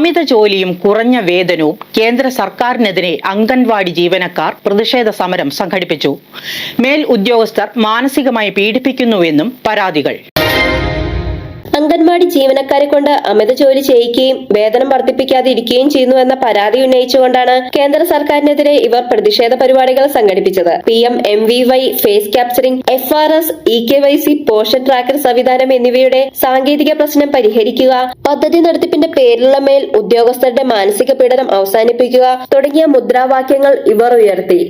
അമിത ജോലിയും കുറഞ്ഞ വേതനവും കേന്ദ്ര സർക്കാരിനെതിരെ അംഗൻവാടി ജീവനക്കാർ പ്രതിഷേധ സമരം സംഘടിപ്പിച്ചു. മേൽ ഉദ്യോഗസ്ഥർ മാനസികമായി പീഡിപ്പിക്കുന്നുവെന്നും പരാതികൾ. അംഗൻവാടി ജീവനക്കാരെ കൊണ്ട് അമിത ജോലി ചെയ്യിക്കുകയും വേതനം വർദ്ധിപ്പിക്കാതെ ഇരിക്കുകയും ചെയ്യുന്നു എന്ന പരാതി ഉന്നയിച്ചുകൊണ്ടാണ് കേന്ദ്ര സർക്കാരിനെതിരെ ഇവർ പ്രതിഷേധ പരിപാടികൾ സംഘടിപ്പിച്ചത്. P M M V Y face capturing F R S E K Y C Poshan tracker സംവിധാനം എന്നിവയുടെ സാങ്കേതിക പ്രശ്നം പരിഹരിക്കുക പദ്ധതി നടത്തിപ്പിന്റെ പേരിലുള്ള മേൽ ഉദ്യോഗസ്ഥരുടെ മാനസിക പീഡനം അവസാനിപ്പിക്കുക തുടങ്ങിയ മുദ്രാവാക്യങ്ങൾ ഇവർ ഉയർത്തി.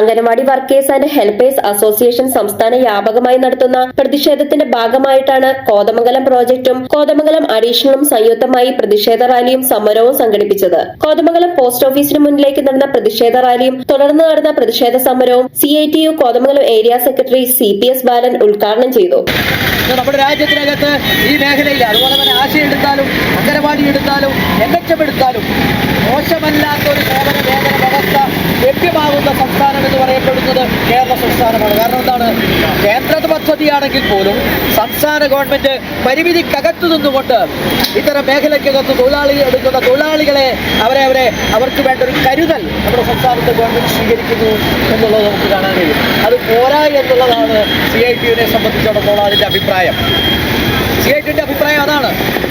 Anganwadi workers and helpers association സംസ്ഥാന വ്യാപകമായി നടത്തുന്ന പ്രതിഷേധത്തിന്റെ ഭാഗമായിട്ടാണ് കോതമംഗലം പ്രോജക്റ്റും കോതമംഗലം അഡീഷണലും സംയുക്തമായി പ്രതിഷേധ റാലിയും സമരവും സംഘടിപ്പിച്ചത്. കോതമംഗലം പോസ്റ്റ് ഓഫീസിന് മുന്നിലേക്ക് നടന്ന പ്രതിഷേധ റാലിയും തുടർന്ന് നടന്ന പ്രതിഷേധ സമരവും C I T U Kothamangalam area secretary C P S Balan ഉദ്ഘാടനം ചെയ്തു. നമ്മുടെ രാജ്യത്തിനകത്ത് ഈ മേഖലയിൽ അതുപോലെ തന്നെ ആശയം എടുത്താലും അംഗനവാടി എടുത്താലും എൻ എച്ച് എം എടുത്താലും മോശമല്ലാത്ത ഒരു സേവന വേതന പദ്ധതിയാണെങ്കിൽ പോലും സംസ്ഥാന ഗവൺമെന്റ് പരിമിതിക്കകത്തു നിന്നുകൊണ്ട് ഇത്തരം മേഖലയ്ക്കകത്ത് തൊഴിലാളി എടുക്കുന്ന തൊഴിലാളികളെ അവരെ അവരെ അവർക്ക് വേണ്ട ഒരു കരുതൽ നമ്മുടെ സംസ്ഥാനത്തെ ഗവൺമെന്റ് സ്വീകരിക്കുന്നു എന്നുള്ളത് നമുക്ക് കാണാൻ കഴിയും. അത് പോരാ എന്നുള്ളതാണ് സി ഐ ടിയുവിനെ സംബന്ധിച്ചിടത്തോളം അതിന്റെ അഭിപ്രായം. സി ഐ ടിയുടെ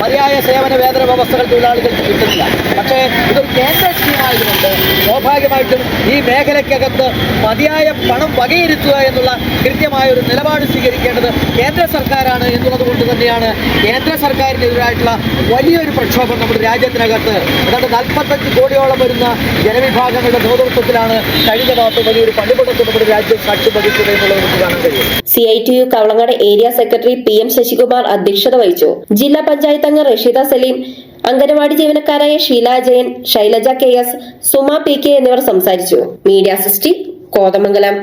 മതിയായ സേവന വേതന വ്യവസ്ഥകൾ തൊഴിലാളികൾക്ക് കിട്ടുന്നില്ല. പക്ഷേ ഇതൊരു കേന്ദ്ര സ്കീമായതുകൊണ്ട് സ്വാഭാവികമായിട്ടും ഈ മേഖലയ്ക്കകത്ത് മതിയായ പണം വകയിരുത്തുക എന്നുള്ള കൃത്യമായ ഒരു നിലപാട് സ്വീകരിക്കേണ്ടത് കേന്ദ്ര സർക്കാരാണ് എന്നുള്ളത് കൊണ്ട് തന്നെയാണ് കേന്ദ്ര സർക്കാരിനെതിരായിട്ടുള്ള വലിയൊരു പ്രക്ഷോഭം നമ്മുടെ രാജ്യത്തിനകത്ത്. അതായത് നാൽപ്പത്തഞ്ച് കോടിയോളം വരുന്ന ജനവിഭാഗങ്ങളുടെ നേതൃത്വത്തിലാണ് കഴിഞ്ഞ മാസം വലിയൊരു പള്ളിപ്പടത്ത് നമ്മുടെ രാജ്യം സാക്ഷ്യം വഹിച്ചത് എന്നുള്ളത് നമുക്ക് കാണാൻ കഴിയും. C I T U Kavalangad area secretary P M Sasikumar അധ്യക്ഷത വഹിച്ചു. ജില്ലാ പഞ്ചായത്ത് അംഗം Rasheeda Saleem anganwadi ജീവനക്കാരായ Sheela Jayan Shailaja K S Suma P K എന്നിവർ സംസാരിച്ചു. മീഡിയ സിസ്റ്റി കോതമംഗലം.